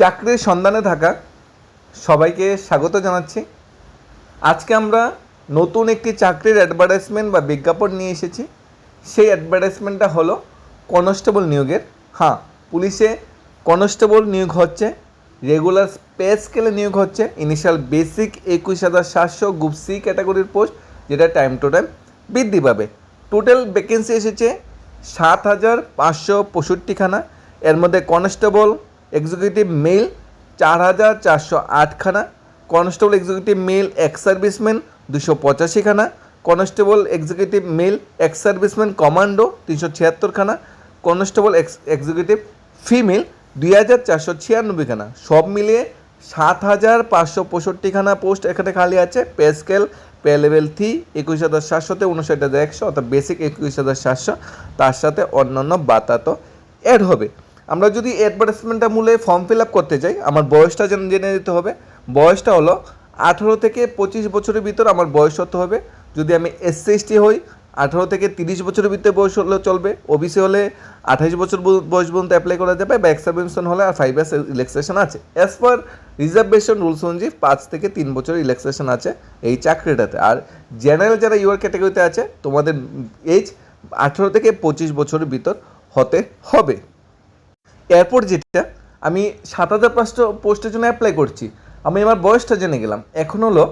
চাকরির সন্ধানে থাকা সবাইকে স্বাগত জানাচ্ছি। আজকে আমরা নতুন একটি চাকরির অ্যাডভার্টাইজমেন্ট বা বিজ্ঞাপন নিয়ে এসেছি। সেই অ্যাডভার্টাইজমেন্টটা হলো কনস্টেবল নিয়োগের। হ্যাঁ পুলিশে কনস্টেবল নিয়োগ হচ্ছে রেগুলার পে স্কেলে নিয়োগ হচ্ছে ইনিশিয়াল বেসিক একুশ হাজার সাতশো গ্রুপ সি ক্যাটাগরির পোস্ট যেটা টাইম টু টাইম বৃদ্ধি পাবে। টোটাল ভ্যাকেন্সি এসেছে সাত হাজার পাঁচশো পঁয়ষট্টিখানা। এর মধ্যে কনস্টেবল এক্সিকিউটিভ মেল চার হাজার চারশো আটখানা constable executive male ex serviceman দুশো পঁচাশিখানা constable executive male ex serviceman commando তিনশো ছিয়াত্তরখানা কনস্টেবল এক্স এক্সিকিউটিভ ফিমেল দুই হাজার চারশো ছিয়ানব্বইখানা। সব মিলিয়ে সাত হাজার পাঁচশো পঁয়ষট্টিখানা পোস্ট এখানে খালি আছে। Pay scale pay level three একুশ হাজার সাতশোতে উনষাট হাজার একশো, অর্থাৎ বেসিক একুশ হাজার সাতশো। তার সাথে অন্যান্য বাতা তো অ্যাড হবে। আমরা যদি অ্যাডভার্টাইজমেন্টটা মূলে ফর্ম ফিল আপ করতে চাই আমার বয়সটা যেন জেনে নিতে হবে, বয়সটা হলো আঠেরো থেকে পঁচিশ বছরের ভিতর আমার বয়স হতে হবে। যদি আমি এসসি এসটি হই, আঠেরো থেকে তিরিশ বছরের ভিতরে বয়স হলে চলবে। ওবিসি হলে আঠাইশ বছর বয়স পর্যন্ত অ্যাপ্লাই করা যাবে বা এক্সারভেনশন হলে আর ফাইভ ইয়ার্স রিল্যাক্সেশন আছে। অ্যাজ পার রিজার্ভেশন রুলস অনুযায়ী পাঁচ থেকে তিন বছর রিল্যাক্সেশন আছে এই চাকরিটাতে। আর জেনারেল যারা ইউআর ক্যাটাগরিতে আছে, তোমাদের এজ আঠেরো থেকে পঁচিশ বছরের ভিতর হতে হবে। এরপর যেটা আমি সাত হাজার পাঁচটা পোস্টের জন্য অ্যাপ্লাই করছি। আমি আমার বয়সটা জেনে গেলাম। এখন হলো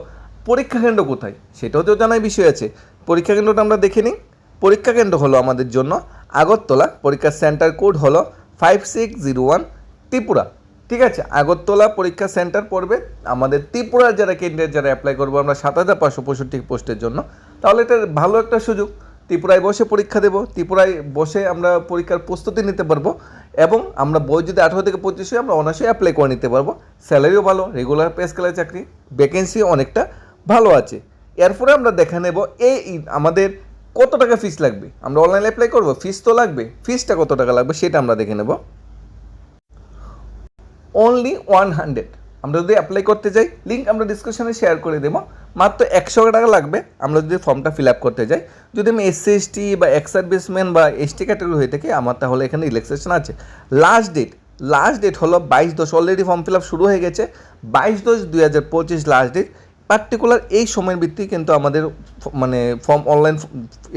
পরীক্ষা কেন্দ্র কোথায়? সেটাও তো জানার বিষয় আছে। পরীক্ষা কেন্দ্রটা আমরা দেখে নিই। পরীক্ষা কেন্দ্র হলো আমাদের জন্য আগরতলা। পরীক্ষার সেন্টার কোড হলো five six zero one Tripura. ঠিক আছে? আগরতলা পরীক্ষা সেন্টার পড়বে। আমাদের ত্রিপুরার যারা কেন্দ্রের যারা অ্যাপ্লাই করব আমরা সাত হাজার পাঁচশো পঁয়ষট্টি পোস্টের জন্য। তাহলে এটা ভালো একটা সুযোগ। ত্রিপুরায় বসে পরীক্ষা দেবো, ত্রিপুরায় বসে আমরা পরীক্ষার প্রস্তুতি নিতে পারব এবং আমরা বই যদি আঠারো থেকে পঁচিশ হয় আমরা অনার্সে অ্যাপ্লাই করে নিতে পারব। স্যালারিও ভালো রেগুলার পে স্কেলের চাকরি ভ্যাকেন্সি অনেকটা ভালো আছে। এরপরে আমরা দেখে নেব এই আমাদের কত টাকা ফিস লাগবে? আমরা অনলাইনে অ্যাপ্লাই করব? ফিস তো লাগবে। ফিসটা কত টাকা লাগবে সেটা আমরা দেখে নেব। অনলি ওয়ান হান্ড্রেড আমরা যদি অ্যাপ্লাই করতে যাই লিঙ্ক আমরা ডিসক্রিপশনে শেয়ার করে দেবো। মাত্র একশো টাকা লাগবে। আমরা যদি ফর্মটা ফিল আপ করতে যাই, যদি আমি এসসি এসটি বা এক্স সার্ভিসম্যান বা এসটি ক্যাটাগরি হয়ে থাকি, আমার তাহলে এখানে রিল্যাক্সেশন আছে। লাস্ট ডেট লাস্ট ডেট হলো বাইশ দশ অলরেডি ফর্ম ফিল আপ শুরু হয়ে গেছে। বাইশ দশ দুই হাজার পঁচিশ লাস্ট ডেট পার্টিকুলার এই সময়ের ভিত্তি কিন্তু আমাদের মানে ফর্ম অনলাইন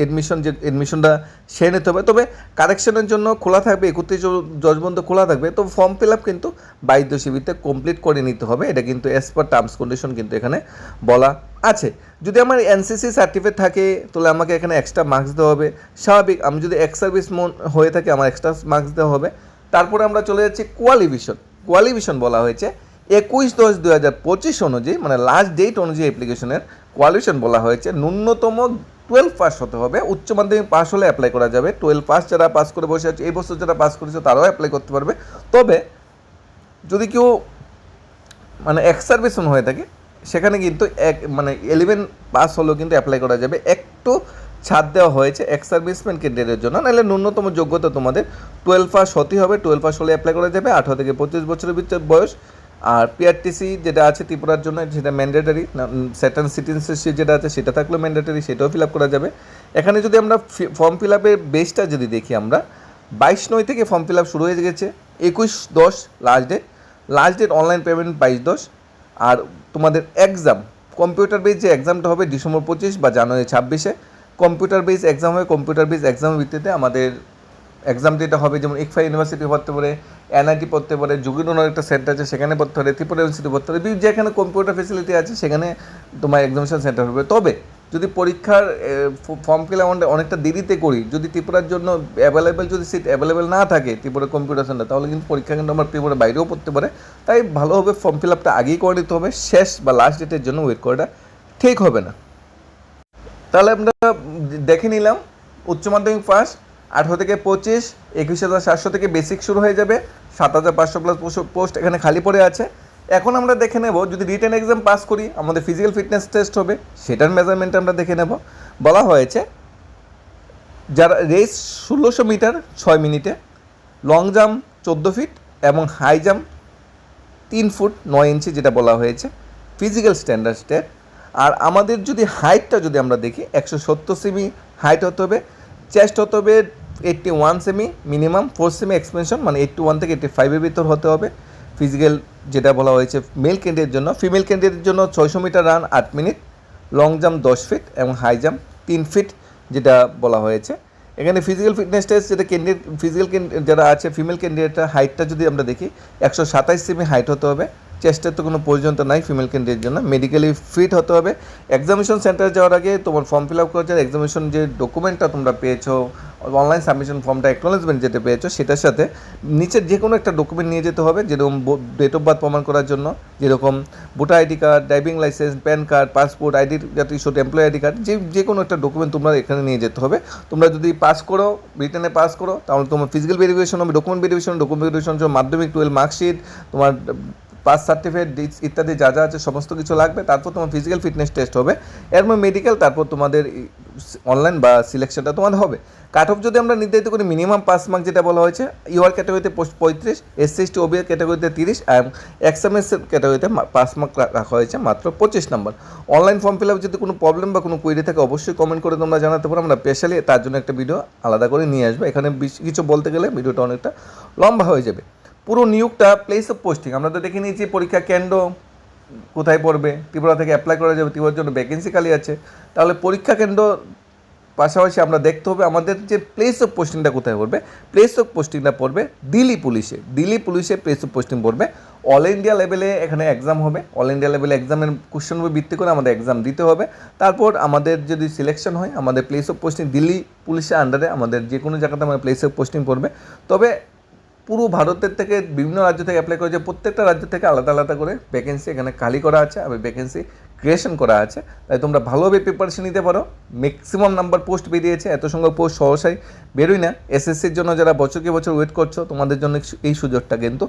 এডমিশন যে এডমিশনটা সেরে নিতে হবে। তবে কারেকশনের জন্য খোলা থাকবে, একত্রিশ জজ পর্যন্ত খোলা থাকবে। তো ফর্ম ফিল আপ কিন্তু বাইশ দশীবিতে কমপ্লিট করে নিতে হবে। এটা কিন্তু অ্যাজ পার টার্মস কন্ডিশন কিন্তু এখানে বলা আছে। যদি আমার এনসিসি সার্টিফিকেট থাকে, তাহলে আমাকে এখানে এক্সট্রা মার্কস দেওয়া হবে। স্বাভাবিক, আমি যদি এক্স সার্ভিস মন, হয়ে থাকে, আমার এক্সট্রা মার্কস দেওয়া হবে। তারপরে আমরা চলে যাচ্ছি কোয়ালিফিকেশন কোয়ালিফিকেশন বলা হয়েছে। একুশ দশ দু হাজার পঁচিশ অনুযায়ী মানে লাস্ট ডেট অনুযায়ী অ্যাপ্লিকেশনের কোয়ালিফিকেশন বলা হয়েছে। ন্যূনতম টুয়েলভ পাস হতে হবে। উচ্চ মাধ্যমিক পাস হলে অ্যাপ্লাই করা যাবে। টুয়েলভ পাস যারা পাস করে বসে আছে, এই বছর যারা পাস করেছে, তারাও অ্যাপ্লাই করতে পারবে। তবে যদি কেউ মানে এক্স হয়ে থাকে, সেখানে কিন্তু এক মানে ইলেভেন পাস হলেও কিন্তু অ্যাপ্লাই করা যাবে। একটু ছাড় দেওয়া হয়েছে এক্স সার্ভিসম্যান কেন্দ্রের জন্য। নাহলে ন্যূনতম যোগ্যতা তোমাদের টুয়েলভ পাস হতেই হবে। টুয়েলভ পাস হলে অ্যাপ্লাই করা যাবে। আঠারো থেকে পঁচিশ বছরের ভিতর বয়স। আর পিআরটিসি যেটা আছে ত্রিপুরার জন্য, সেটা ম্যান্ডেটারি সেটান সিটিজেনশিপ যেটা আছে, সেটা থাকলেও ম্যান্ডেটারি সেটাও ফিল আপ করা যাবে। এখানে যদি আমরা ফর্ম ফিল আপের বেসটা যদি দেখি আমরা, বাইশ নয় থেকে ফর্ম ফিল আপ শুরু হয়ে গেছে, একুশ দশ last date last date online payment বাইশ দশ, আর তোমাদের এক্সাম কম্পিউটার বেস যে এক্সামটা হবে ডিসেম্বর পঁচিশ বা জানুয়ারি ছাব্বিশে কম্পিউটার বেস এক্সাম হবে কম্পিউটার বেস এক্সামের ভিত্তিতে আমাদের এক্সাম যেটা হবে, যেমন ইকফা ইউনিভার্সিটি পড়তে পারে এনআইটি পড়তে পারে যুগিনোর একটা সেন্টার আছে, সেখানে পড়তে পারে ত্রিপুরা ইউনিভার্সিটি পড়তে পারে যেখানে কম্পিউটার ফেসিলিটি আছে, সেখানে তোমার এক্সামিনেশন সেন্টার হবে। তবে যদি পরীক্ষার ফর্ম ফিল আমাদের অনেকটা দেরিতে করি, যদি ত্রিপুরার জন্য অ্যাভেলেবেল যদি সিট অ্যাভেলেবেল না থাকে, ত্রিপুরা কম্পিউটার সেন্টার তাহলে কিন্তু পরীক্ষা কিন্তু আমার ত্রিপুরা বাইরেও পড়তে পারে। তাই ভালোভাবে ফর্ম ফিল আপটা আগেই করে নিতে হবে, শেষ বা লাস্ট ডেটের জন্য ওয়েট করাটা ঠিক হবে না। তাহলে আমরা দেখে নিলাম, উচ্চ মাধ্যমিক পাস আঠেরো থেকে পঁচিশ, একুশ হাজার সাতশো থেকে বেসিক শুরু হয়ে যাবে। সাত হাজার পাঁচশো প্লাস পোস্ট এখানে খালি পড়ে আছে। এখন আমরা দেখে নেব, যদি রিটেন এক্সাম পাস করি, আমাদের ফিজিক্যাল ফিটনেস টেস্ট হবে, সেটার মেজারমেন্ট আমরা দেখে নেব। বলা হয়েছে, যারা রেস ষোলোশো মিটার ছয় মিনিটে লং জাম্প চোদ্দ ফিট এবং হাই জাম্প তিন ফুট নয় ইঞ্চি যেটা বলা হয়েছে ফিজিক্যাল স্ট্যান্ডার্ড স্টেট আর আমাদের যদি হাইটটা যদি আমরা দেখি, একশো সত্তর সেমি হাইট হতে হবে চেস্ট হতে হবে eighty one cm minimum four cm expansion মানে এইট্টি ওয়ান থেকে এইট্টি ফাইভের ভিতর হতে হবে। ফিজিক্যাল যেটা বলা হয়েছে মেল ক্যান্ডিডেটের জন্য ফিমেল ক্যান্ডিডেটের জন্য ছয়শো মিটার রান আট মিনিট লং জাম্প দশ ফিট এবং হাই জাম্প তিন ফিট যেটা বলা হয়েছে। এখানে ফিজিক্যাল ফিটনেস টেস্ট যেটা ক্যান্ডিডেট ফিজিক্যাল যারা আছে ফিমেল ক্যান্ডিডেটটা হাইটটা যদি আমরা দেখি, একশো সাতাইশ সেমি হাইট হতে হবে। চেস্টের তো কোনো প্রয়োজন তো নাই ফিমেল ক্যান্ডিডেটের জন্য। মেডিকেলি ফিট হতে হবে। এক্সামিনেশন সেন্টারে যাওয়ার আগে তোমার ফর্ম ফিল আপ করার জন্য এক্সামিনেশন যে ডকুমেন্টটা তোমরা পেয়েছ অনলাইন সাবমিশন ফর্মটা অ্যাকনোলেজমেন্ট যেটা পেয়েছ, সেটার সাথে নিচের যে কোনো একটা ডকুমেন্ট নিয়ে যেতে হবে, যেরকম ডেট অফ বার্থ প্রমাণ করার জন্য, যেরকম voter ID card driving license PAN card passport ID জাতীয় ইস্যুড এমপ্লয় আইডি কার্ড যে যে কোনো একটা ডকুমেন্ট তোমরা এখানে নিয়ে যেতে হবে। তোমরা যদি পাস করো রিটার্নে পাস করো, তাহলে তোমার ফিজিক্যাল ভেরিফিকেশন হবে ডকুমেন্ট ভেরিফিকেশন ডকুমেন্ট ভেরিফিকেশন মাধ্যমিক টুয়েলভ মার্কশিট তোমার পাস সার্টিফিকেট ইত্যাদি যা যা আছে, সমস্ত কিছু লাগবে। তারপর তোমার ফিজিক্যাল ফিটনেস টেস্ট হবে। এরপর মেডিকেল তারপর তোমাদের অনলাইন বা সিলেকশনটা তোমাদের হবে। কাট অফ যদি আমরা নির্ধারিত করি মিনিমাম পাস মার্ক যেটা বলা হয়েছে ইউআর ক্যাটাগরিতে পোস্ট পঁয়ত্রিশ এসসি এসটি ওবিআর ক্যাটাগরিতে তিরিশ এবং এক্সএমএস ক্যাটাগরিতে পাস মার্ক রাখা হয়েছে মাত্র পঁচিশ number online form fill up যদি কোনো প্রবলেম বা কোনো কোয়েরি থাকে, অবশ্যই কমেন্ট করে তোমরা জানাতে পারো। আমরা স্পেশালি তার জন্য একটা ভিডিও আলাদা করে নিয়ে আসব। এখানে কিছু বলতে গেলে ভিডিওটা অনেকটা লম্বা হয়ে যাবে। পুরো নিয়োগটা প্লেস অফ পোস্টিং আমরা তো দেখে নিয়েছি পরীক্ষা কেন্দ্র, কোথায় পড়বে, ত্রিপুরা থেকে অ্যাপ্লাই করা যাবে, ত্রিপুরার জন্য ভ্যাকেন্সি খালি আছে। তাহলে পরীক্ষা কেন্দ্র পাশাপাশি আমরা দেখতে হবে আমাদের যে প্লেস অফ পোস্টিংটা কোথায় পড়বে। প্লেস অফ পোস্টিংটা পড়বে দিল্লি পুলিশে। দিল্লি পুলিশে প্লেস অফ পোস্টিং পড়বে। অল ইন্ডিয়া লেভেলে এখানে এক্সাম হবে। অল ইন্ডিয়া লেভেলে এক্সামের কোশ্চেন উপর ভিত্তি করে আমাদের এক্সাম দিতে হবে। তারপর আমাদের যদি সিলেকশন হয়, আমাদের প্লেস অফ পোস্টিং দিল্লি পুলিশের আন্ডারে আমাদের যে কোনো জায়গাতে আমাদের প্লেস অফ পোস্টিং পড়বে। তবে পুরো ভারতের থেকে বিভিন্ন রাজ্য থেকে অ্যাপ্লাই করেছে, প্রত্যেকটা রাজ্য থেকে আলাদা আলাদা করে ভ্যাকেন্সি এখানে খালি করা আছে আর ভ্যাকেন্সি ক্রিয়েশন করা আছে। তাই তোমরা ভালোভাবে প্রিপারেশন নিতে পারো। ম্যাক্সিমাম নাম্বার পোস্ট বেরিয়েছে, এত সংখ্যক পোস্ট সহসাই বেরোই না। এসএসসির জন্য যারা বছরকে বছর ওয়েট করছ, তোমাদের জন্য এই সুযোগটা কিন্তু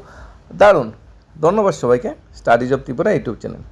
দারুণ। ধন্যবাদ সবাইকে। Studies of Tripura YouTube channel